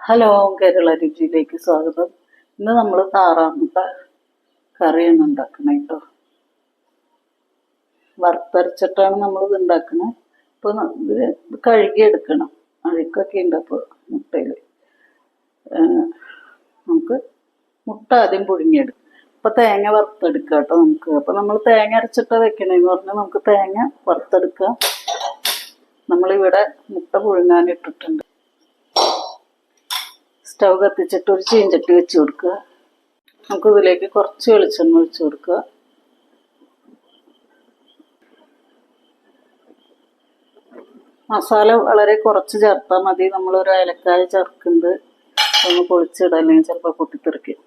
Hello Kerala രുചിയിലേക്ക് സ്വാഗതം. ഇന്ന് നമ്മൾ താറാമുട്ട കറിയാണ് ഉണ്ടാക്കണേ കേട്ടോ വറുത്തരച്ചിട്ടാണ് നമ്മൾ ഇത് ഉണ്ടാക്കുന്നത് ഇപ്പോൾ ഇത് കഴുകിയെടുക്കണം. അഴുക്കൊക്കെ ഉണ്ട് അപ്പോൾ മുട്ടയിൽ നമുക്ക് മുട്ട ആദ്യം പുഴുങ്ങിയെടുക്കും അപ്പോൾ തേങ്ങ വറുത്തെടുക്കുക കേട്ടോ നമുക്ക്. അപ്പോൾ നമ്മൾ തേങ്ങ അരച്ചിട്ട് വെക്കണേന്ന് പറഞ്ഞാൽ നമുക്ക് തേങ്ങ വറുത്തെടുക്കുക നമ്മളിവിടെ മുട്ട പുഴുങ്ങാനിട്ടിട്ടുണ്ട്. സ്റ്റൗ കത്തിച്ചിട്ട് ഒരു ചീഞ്ചട്ടി വെച്ച് കൊടുക്കുക. നമുക്ക് ഇതിലേക്ക് കുറച്ച് വെളിച്ചെണ്ണ ഒഴിച്ച് കൊടുക്കുക. മസാല വളരെ കുറച്ച് ചേർത്താൽ മതി. നമ്മളൊരു ഏലക്കായ ചേർക്കുന്നത് ഒന്ന് പൊളിച്ചിടുക. ചിലപ്പോൾ പൊട്ടിത്തെറിക്കും.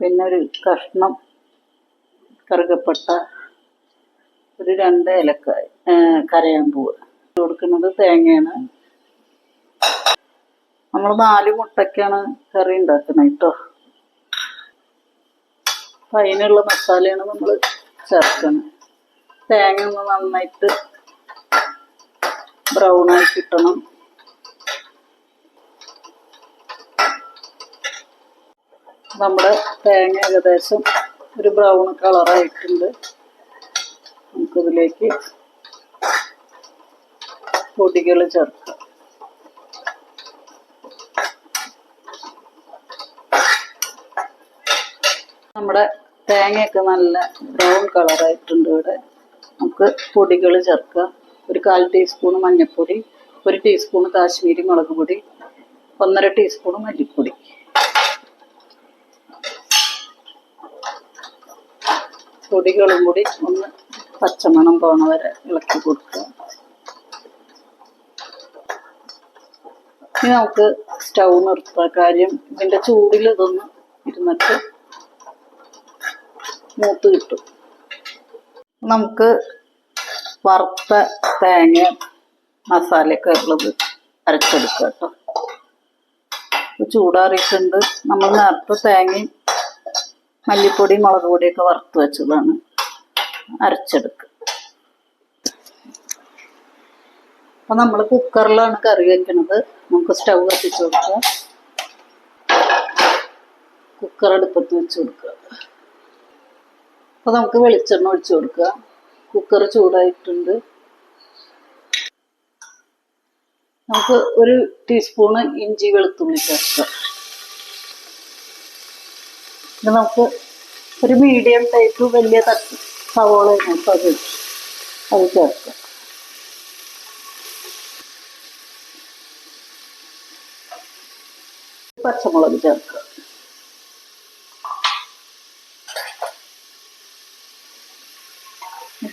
പിന്നെ ഒരു കഷ്ണം കറുകപ്പെട്ട ഒരു രണ്ട് ഏലക്കായ പോവുക. കൊടുക്കുന്നത് തേങ്ങയാണ്. നമ്മൾ നാല് മുട്ടയ്ക്കാണ് കറി ഉണ്ടാക്കുന്നത് കേട്ടോ അപ്പം അതിനുള്ള മസാലയാണ് നമ്മൾ ചേർക്കുന്നത് തേങ്ങ ഒന്ന് നന്നായിട്ട് ബ്രൗൺ ആയി കിട്ടണം. നമ്മുടെ തേങ്ങ ഏകദേശം ഒരു ബ്രൗൺ കളറായിട്ടുണ്ട് നമുക്കിതിലേക്ക് പൊടികൾ ചേർക്കാം. നമ്മുടെ തേങ്ങയൊക്കെ നല്ല ബ്രൗൺ കളറായിട്ടുണ്ട് ഇവിടെ. നമുക്ക് പൊടികൾ ചേർക്കുക ഒരു കാൽ ടീസ്പൂൺ മഞ്ഞൾപ്പൊടി ഒരു ടീസ്പൂൺ കാശ്മീരി മുളക് പൊടി ഒന്നര ടീസ്പൂൺ മല്ലിപ്പൊടി. പൊടികളും കൂടി ഒന്ന് പച്ചമണം പോണ വരെ ഇളക്കി കൊടുക്കുക. ഇനി നമുക്ക് സ്റ്റൗ നിർത്തുക കാര്യം ഇതിന്റെ ചൂടിൽ ഇതൊന്ന് ഇരുന്നിട്ട് മൂത്ത് കിട്ടും. നമുക്ക് വറുത്ത തേങ്ങ മസാലയൊക്കെ ഉള്ളത് അരച്ചെടുക്കുക കേട്ടോ. ചൂടാറിയിട്ടുണ്ട്. നമ്മൾ നേരത്തെ തേങ്ങയും മല്ലിപ്പൊടി മുളക് പൊടിയൊക്കെ വറുത്ത് വെച്ചതാണ് അരച്ചെടുക്കുക. അപ്പം നമ്മൾ കുക്കറിലാണ് കറി വെക്കുന്നത് നമുക്ക് സ്റ്റൗ കത്തിച്ച് കൊടുക്കുക കുക്കർ അടുപ്പത്ത് വെച്ച് കൊടുക്കുക. അപ്പൊ നമുക്ക് വെളിച്ചെണ്ണ ഒഴിച്ചു കൊടുക്കുക. കുക്കർ ചൂടായിട്ടുണ്ട്. നമുക്ക് ഒരു ടീസ്പൂണ് ഇഞ്ചി വെളുത്തുള്ളി ചേർക്കാം. ഇത് നമുക്ക് ഒരു മീഡിയം ടൈപ്പ് വലിയ തട്ട് സവോള നമുക്ക് അത്. അത് ചേർക്കാം. പച്ചമുളക് ചേർക്കുക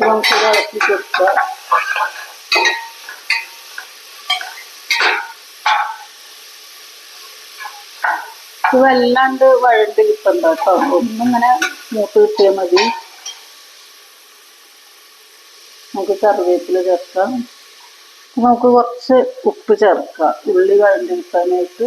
ഇത് നമുക്ക് ഇളക്കി കൊടുക്കുക ഇത് വല്ലാണ്ട് വഴണ്ട് കിട്ടണ്ട കേട്ടോ. ഒന്നിങ്ങനെ മൂത്ത് കിട്ടിയാൽ മതി. നമുക്ക് കറിവേപ്പില ചേർക്കാം. നമുക്ക് കുറച്ച് ഉപ്പ് ചേർക്കാം. ഉള്ളി വഴണ്ട് കിട്ടാനായിട്ട്.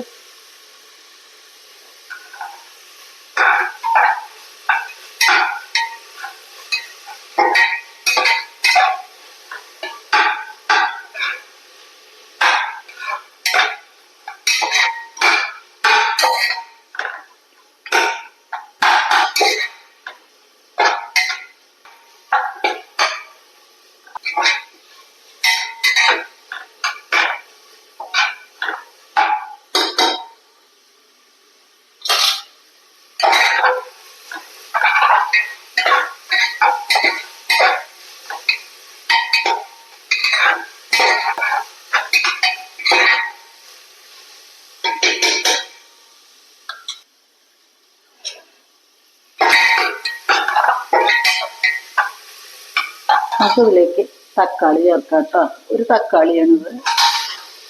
നമുക്ക് ഇതിലേക്ക് തക്കാളി ചേർക്കാം കേട്ടോ ഒരു തക്കാളിയാണിത്.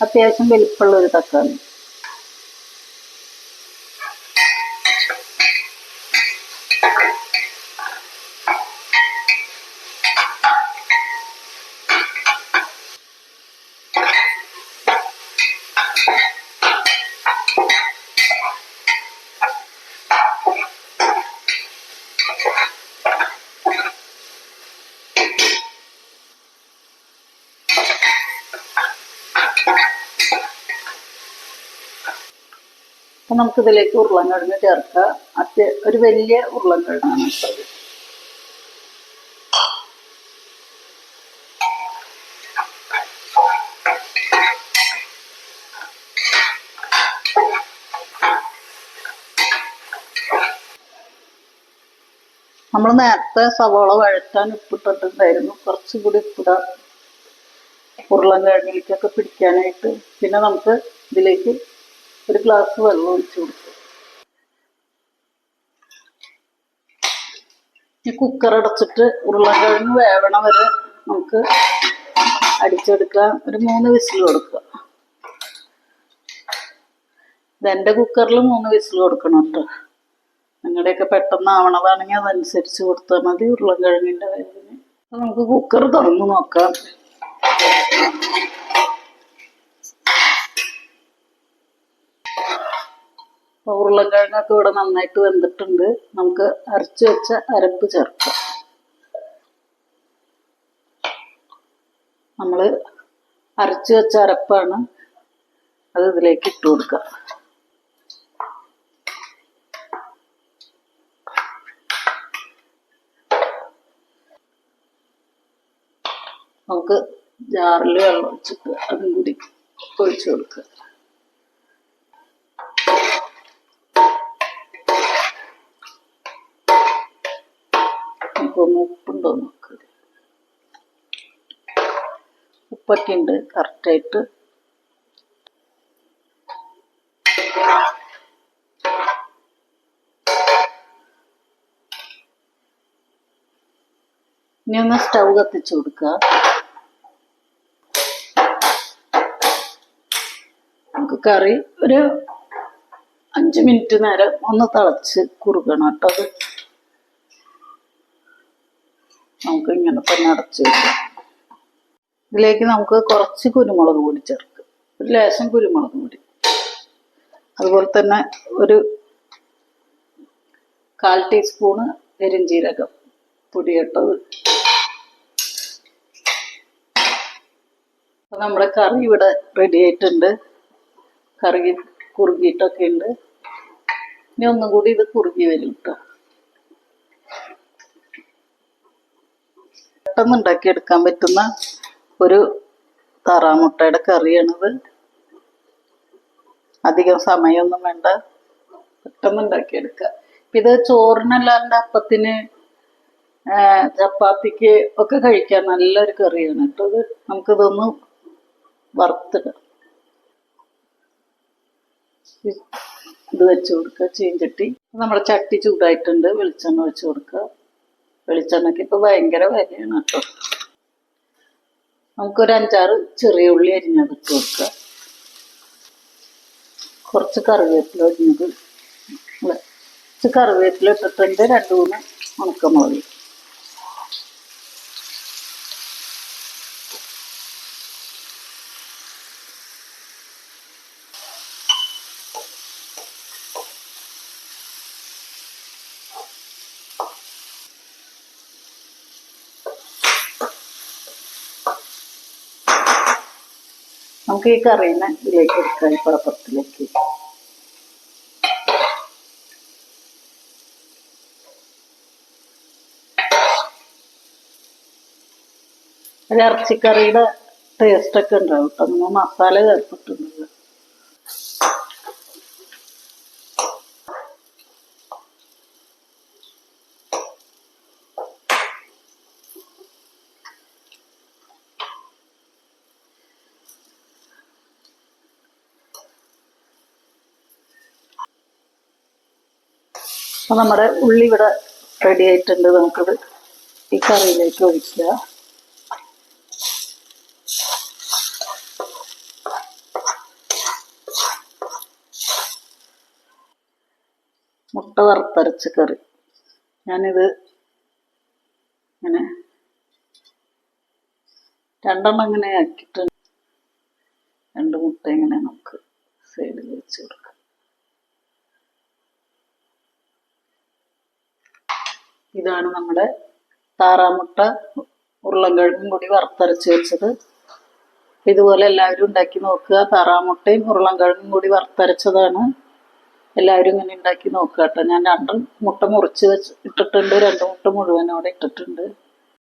അത്യാവശ്യം വലിപ്പമുള്ള ഒരു തക്കാളി. അപ്പം നമുക്കിതിലേക്ക് ഉരുളൻകിഴങ്ങ് ചേർക്കുക. അത്യ ഒരു വലിയ ഉരുളൻകിഴങ്ങാണ്. നമ്മൾ നേരത്തെ സവോള വഴറ്റാൻ ഉപ്പിട്ടിട്ടുണ്ടായിരുന്നു. കുറച്ചും കൂടി ഉപ്പിടാം. ഉരുളൻകിഴങ്ങിലേക്കൊക്കെ പിടിക്കാനായിട്ട്. പിന്നെ നമുക്ക് ഇതിലേക്ക് ഒരു ഗ്ലാസ് വെള്ളം ഒഴിച്ചു കൊടുക്കും ഈ കുക്കർ അടച്ചിട്ട് ഉരുളക്കിഴങ്ങ് വേവണ വരെ നമുക്ക് അടിച്ചെടുക്കാൻ ഒരു മൂന്ന് വിസിൽ കൊടുക്കുക. ഇതെന്റെ കുക്കറിൽ മൂന്ന് വിസിൽ കൊടുക്കണം കേട്ടോ. നിങ്ങളുടെയൊക്കെ പെട്ടെന്ന് ആവണതാണെങ്കിൽ അതനുസരിച്ച് കൊടുത്താൽ മതി ഉരുളക്കിഴങ്ങിന്റെ വേവിന് നമുക്ക് കുക്കർ തുറന്ന് നോക്കാം. അപ്പൊ ഉരുളൻകിഴങ്ങൊക്കെ ഇവിടെ നന്നായിട്ട് വെന്തിട്ടുണ്ട്. നമുക്ക് അരച്ചു വെച്ച അരപ്പ് ചേർക്കാം. നമ്മൾ അരച്ചു വെച്ച അരപ്പാണ് അത് ഇതിലേക്ക് ഇട്ട് കൊടുക്കുക. നമുക്ക് ജാറിൽ വെള്ളം വെച്ചിട്ട് അതും കൂടി ഒഴിച്ചു കൊടുക്കുക. നമുക്കൊന്ന് ഉപ്പുണ്ടോ നോക്കുക ഉപ്പൊക്കെ ഉണ്ട് കറക്റ്റായിട്ട് ഇനി ഒന്ന് സ്റ്റൗ കത്തിച്ചു കൊടുക്കുക നമുക്ക് കറി ഒരു അഞ്ച് മിനിറ്റ് നേരം ഒന്ന് തിളച്ച് കുറുകണം കേട്ടോ അത്. നമുക്ക് ഇങ്ങനെ തന്നെ അടച്ച് വെക്കാം. ഇതിലേക്ക് നമുക്ക് കുറച്ച് കുരുമുളക് കൂടി ചേർക്കാം. ഒരു ലേശം കുരുമുളക് പൊടി. അതുപോലെ തന്നെ ഒരു കാൽ ടീസ്പൂണ് പെരിഞ്ജീരകം പൊടിയിട്ടത് അപ്പം നമ്മുടെ കറി ഇവിടെ റെഡി ആയിട്ടുണ്ട്. കറി കുറുകിയിട്ടൊക്കെ ഉണ്ട്. ഇനി ഒന്നും കൂടി ഇത് കുറുകി വരും കേട്ടോ പെട്ടെന്ന് ഉണ്ടാക്കിയെടുക്കാൻ പറ്റുന്ന ഒരു താറാമുട്ടയുടെ കറിയാണിത്. അധികം സമയമൊന്നും വേണ്ട. പെട്ടെന്ന് ഉണ്ടാക്കിയെടുക്കുക. ഇത് ചോറിനല്ലാണ്ട് അപ്പത്തിന് ചപ്പാത്തിക്ക് ഒക്കെ കഴിക്കാൻ നല്ലൊരു കറിയാണ് കേട്ടോ ഇത്. നമുക്കിതൊന്ന് വറുത്തിടാം. ഇത് വെച്ച് കൊടുക്കുക ചീഞ്ചട്ടി. നമ്മുടെ ചട്ടി ചൂടായിട്ടുണ്ട് വെളിച്ചെണ്ണ ഒഴിച്ച് കൊടുക്കുക. വെളിച്ചെണ്ണയ്ക്ക് ഇപ്പൊ ഭയങ്കര വിലയാണ് കേട്ടോ. നമുക്കൊരു അഞ്ചാറ് ചെറിയ ഉള്ളി അരിഞ്ഞത് ഇട്ട് കൊടുക്കുക കുറച്ച് കറിവേപ്പില അരിഞ്ഞത്. കുറച്ച് കറിവേപ്പില ഇട്ടിട്ടുണ്ട്. രണ്ട് മൂന്ന് ഉണക്കമുളക് നമുക്ക് ഈ കറീനെ ഇതിലേക്ക് എടുക്കാം ഈ പാത്രത്തിലേക്ക് ഒരു ഇറച്ചിക്കറിയുടെ ടേസ്റ്റ് ഒക്കെ ഉണ്ടാവും കേട്ടോ. നമ്മൾ മസാല ചേർത്തിട്ടുണ്ട്. അപ്പൊ നമ്മുടെ ഉള്ളി ഇവിടെ റെഡി ആയിട്ടുണ്ട്. നമുക്കിത് ഈ കറിയിലേക്ക് ഒഴിക്കുക. മുട്ട വറുത്തരച്ച കറി. ഞാനിത് ഇങ്ങനെ രണ്ടെണ്ണം ഇങ്ങനെ ആക്കിയിട്ടുണ്ട്. രണ്ട് മുട്ട ഇങ്ങനെ നമുക്ക് സൈഡിൽ വെച്ച് കൊടുക്കാം. ഇതാണ് നമ്മുടെ താറാമുട്ട ഉരുളൻകിഴങ്ങും കൂടി വറുത്തരച്ച് വെച്ചത്. ഇതുപോലെ എല്ലാവരും ഉണ്ടാക്കി നോക്കുക. താറാമുട്ടയും ഉരുളൻകിഴങ്ങും കൂടി വറുത്തരച്ചതാണ്. എല്ലാവരും ഇങ്ങനെ ഉണ്ടാക്കി നോക്കുക കേട്ടോ. ഞാൻ രണ്ട് മുട്ട മുറിച്ച് വെച്ച് ഇട്ടിട്ടുണ്ട്. രണ്ട് മുട്ട മുഴുവനോടെ ഇട്ടിട്ടുണ്ട്.